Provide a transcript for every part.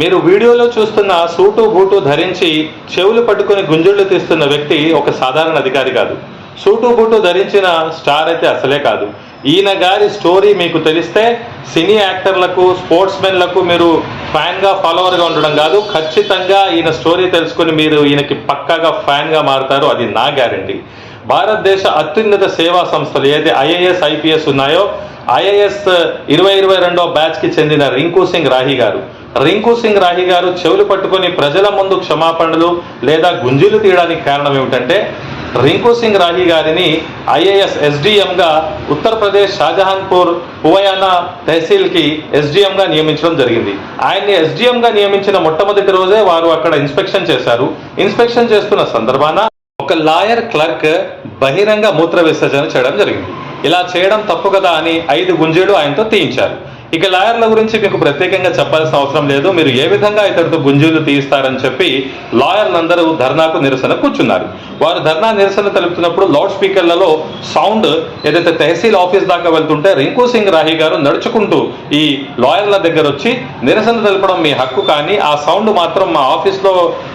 మీరు వీడియోలో చూస్తున్న సూటు బూటు ధరించి చెవులు పట్టుకుని గుంజుళ్ళు తీస్తున్న వ్యక్తి ఒక సాధారణ అధికారి కాదు. సూటు బూటు ధరించిన స్టార్ అయితే అసలే కాదు. ఈయన గారి స్టోరీ మీకు తెలిస్తే సినీ యాక్టర్లకు స్పోర్ట్స్ మెన్లకు మీరు ఫ్యాన్గా ఫాలోవర్గా ఉండడం కాదు. ఖచ్చితంగా ఈయన స్టోరీ తెలుసుకొని మీరు ఈయనకి పక్కాగా ఫ్యాన్గా మారుతారు. అది నా గ్యారంటీ. భారతదేశ అత్యున్నత సేవా సంస్థలు ఏది ఐఏఎస్ ఐపీఎస్ ఉన్నాయో ఐఏఎస్ ఇరవై ఇరవై రెండో బ్యాచ్కి చెందిన రింకు సింగ్ రాహి గారు. రింకు సింగ్ రాహి గారు చెవులు పట్టుకొని ప్రజల ముందు క్షమాపణలు లేదా గుంజీలు తీయడానికి కారణం ఏమిటంటే రింకు సింగ్ రాహి గారిని ఐఏఎస్ ఎస్డిఎంగా ఉత్తరప్రదేశ్ షాజహాన్పూర్ పువయానా తహసీల్కి ఎస్డిఎంగా నియమించడం జరిగింది. ఆయన్ని ఎస్డిఎంగా నియమించిన మొట్టమొదటి రోజే వారు అక్కడ ఇన్స్పెక్షన్ చేశారు. ఇన్స్పెక్షన్ చేస్తున్న సందర్భాన ఒక లాయర్ క్లర్క్ బహిరంగ మూత్ర విసర్జన చేయడం జరిగింది. ఇలా చేయడం తప్పు కదా అని ఐదు గుంజీలు ఆయనతో తీయించారు. ఇక లాయర్ల గురించి మీకు ప్రత్యేకంగా చెప్పాల్సిన అవసరం లేదు. మీరు ఏ విధంగా ఇతరుతో గుంజీలు తీయిస్తారని చెప్పి లాయర్లందరూ ధర్నాకు నిరసన కూర్చున్నారు. వారు ధర్నా నిరసన తెలుపుతున్నప్పుడు లౌడ్ స్పీకర్లలో సౌండ్ ఏదైతే తహసీల్ ఆఫీస్ దాకా వెళ్తుంటే రింకు సింగ్ రాహి గారు నడుచుకుంటూ ఈ లాయర్ల దగ్గర వచ్చి నిరసన తెలపడం మీ హక్కు కానీ ఆ సౌండ్ మాత్రం మా ఆఫీస్లో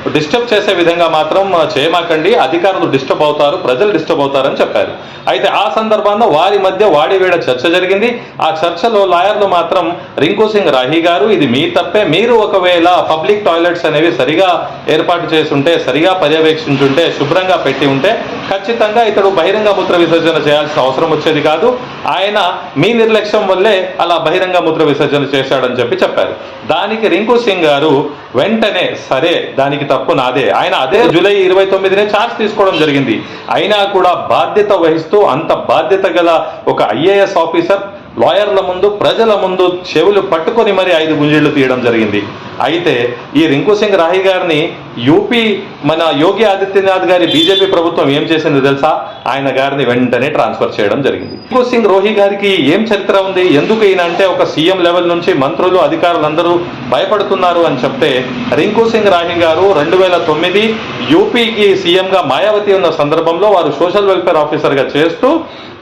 డిస్టర్బ్ చేసే విధంగా మాత్రం చేయమాకండి. అధికారులు డిస్టర్బ్ అవుతారు ప్రజలు డిస్టర్బ్ అవుతారని చెప్పారు. అయితే ఆ సందర్భంలో వారి మధ్య వాడివేడ చర్చ జరిగింది. ఆ చర్చలో లాయర్లు మాత్రం రింకు సింగ్ రాహి గారు ఇది మీ తప్పే. మీరు ఒకవేళ పబ్లిక్ టాయిలెట్స్ అనేవి సరిగా ఏర్పాటు చేసుంటే సరిగా పర్యవేక్షించుంటే శుభ్రంగా పెట్టి ఉంటే ఖచ్చితంగా ఇతడు బహిరంగ మూత్ర విసర్జన చేయాల్సిన అవసరం వచ్చేది కాదు. ఆయన మీ నిర్లక్ష్యం వల్లే అలా బహిరంగ మూత్ర విసర్జన చేశాడని చెప్పి చెప్పారు. దానికి రింకు సింగ్ గారు వెంటనే సరే దానికి తప్పు నాదే. ఆయన అదే జూలై ఇరవై తొమ్మిదినే ఛార్జ్ తీసుకోవడం జరిగింది. అయినా కూడా బాధ్యత వహిస్తూ అంత బాధ్యత గల ఒక ఐఏఎస్ ఆఫీసర్ లాయర్ల ముందు ప్రజల ముందు చెవులు పట్టుకొని మరి ఐదు గుంజీళ్ళు తీయడం జరిగింది. అయితే ఈ రింకు సింగ్ రాహి గారిని యూపీ మన యోగి ఆదిత్యనాథ్ గారి బీజేపీ ప్రభుత్వం ఏం చేసింది తెలుసా? ఆయన గారిని వెంటనే ట్రాన్స్ఫర్ చేయడం జరిగింది. రింకు సింగ్ రోహి గారికి ఏం చరిత్ర ఉంది? ఎందుకు ఈయన అంటే ఒక సీఎం లెవెల్ నుంచి మంత్రులు అధికారులందరూ భయపడుతున్నారు అని చెప్తే రింకు సింగ్ రాహి గారు రెండు వేల తొమ్మిది యూపీకి సీఎంగా మాయావతి ఉన్న సందర్భంలో వారు సోషల్ వెల్ఫేర్ ఆఫీసర్గా చేస్తూ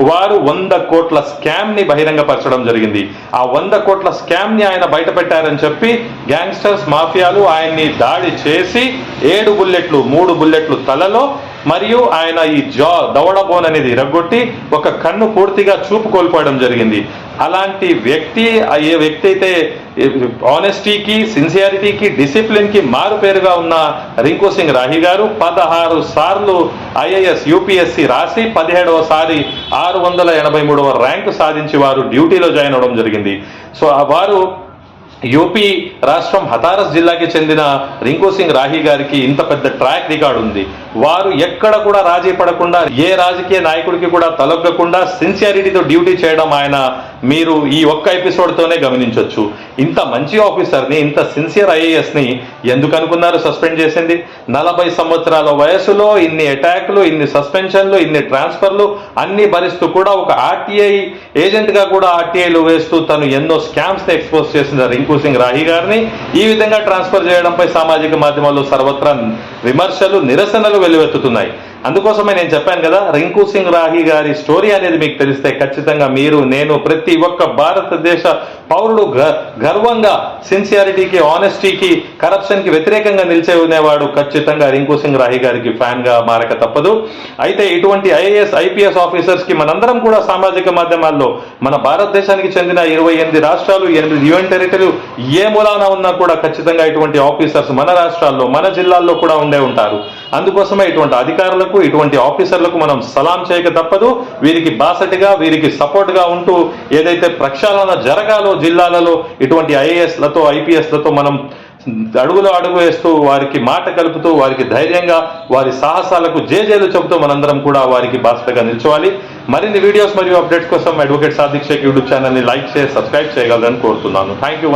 వారు వంద కోట్ల స్కామ్ని బహిరంగపరచడం జరిగింది. ఆ వంద కోట్ల స్కామ్ని ఆయన బయటపెట్టారని చెప్పి గ్యాంగ్స్టర్స్ మాఫియాలు ఆయన్ని దాడి చేసి ఏడు బుల్లెట్లు మూడు బుల్లెట్లు తలలో మరియు ఆయన ఈ జా దవడ బోన్ అనేది ఇరగొట్టి ఒక కన్ను పూర్తిగా చూపు కోల్పోవడం జరిగింది. అలాంటి వ్యక్తి ఏ వ్యక్తి అయితే ఆనెస్టీకి సిన్సియారిటీకి డిసిప్లిన్కి మారు పేరుగా ఉన్న రింకు సింగ్ రాహి గారు పదహారు సార్లు ఐఏఎస్ యూపీఎస్సి రాసి పదిహేడవసారి ఆరు వందల ఎనభై మూడవ ర్యాంకు సాధించి వారు డ్యూటీలో జాయిన్ అవడం జరిగింది. సో ఆ వారు యూపీ రాష్ట్రం హతారస్ జిల్లాకి చెందిన రింకు సింగ్ రాహి గారికి ఇంత పెద్ద ట్రాక్ రికార్డు ఉంది. వారు ఎక్కడ కూడా రాజీ పడకుండా ఏ రాజకీయ నాయకుడికి కూడా తలొగ్గకుండా సిన్సియారిటీతో డ్యూటీ చేయడం ఆయన మీరు ఈ ఒక్క ఎపిసోడ్తోనే గమనించవచ్చు ఇంత మంచి ఆఫీసర్ని ఇంత సిన్సియర్ ఐఏఎస్ని ఎందుకు అనుకున్నారు సస్పెండ్ చేసింది? నలభై సంవత్సరాల వయసులో ఇన్ని అటాక్లు ఇన్ని సస్పెన్షన్లు ఇన్ని ట్రాన్స్ఫర్లు అన్ని భరిస్తూ కూడా ఒక ఆర్టీఐ ఏజెంట్గా కూడా ఆర్టీఐలు వేస్తూ తను ఎన్నో స్కామ్స్ని ఎక్స్పోజ్ చేసిన రింకు సింగ్ రాహి గారిని. ఈ విధంగా ట్రాన్స్ఫర్ చేయడంపై సామాజిక మాధ్యమాల్లో సర్వత్రా విమర్శలు నిరసనలు వెల్లువెత్తుతున్నాయి. అందుకోసమే నేను చెప్పాను కదా రింకు సింగ్ రాహి గారి స్టోరీ అనేది మీకు తెలిస్తే ఖచ్చితంగా మీరు నేను ప్రతి ఒక్క భారతదేశ పౌరుడు గ- గర్వంగా సిన్సియారిటీకి ఆనెస్టీకి కరప్షన్కి వ్యతిరేకంగా నిలిచే ఉండేవాడు ఖచ్చితంగా రింకు సింగ్ రాహి గారికి ఫ్యాన్గా మారక తప్పదు. అయితే ఇటువంటి ఐఏఎస్ ఐపీఎస్ ఆఫీసర్స్కి మనందరం కూడా సామాజిక మాధ్యమాల్లో మన భారతదేశానికి చెందిన ఇరవై ఎనిమిది రాష్ట్రాలు ఎనిమిది యూఎన్ టెరిటరీలు ఏ మూలాన ఉన్నా కూడా ఖచ్చితంగా ఇటువంటి ఆఫీసర్స్ మన రాష్ట్రాల్లో మన జిల్లాల్లో కూడా ఉండే ఉంటారు. అందుకోసమే ఇటువంటి అధికారులకు ఇటువంటి ఆఫీసర్లకు మనం సలాం చేయక తప్పదు. వీరికి బాసటిగా వీరికి సపోర్ట్గా ఉంటూ ఏదైతే ప్రక్షాళన జరగాలో జిల్లాలలో ఇటువంటి ఐఏఎస్లతో ఐపీఎస్లతో మనం అడుగులో అడుగు వేస్తూ వారికి మాట కలుపుతూ వారికి ధైర్యంగా వారి సాహసాలకు జేజేలు చెబుతూ మనందరం కూడా వారికి బాసటగా నిల్చోవాలి. మరిన్ని వీడియోస్ మరియు అప్డేట్స్ కోసం అడ్వకేట్ సాదిక్ షేక్ యూట్యూబ్ ఛానల్ని లైక్ చేసి సబ్స్క్రైబ్ చేయగలరని కోరుతున్నాను. Thank you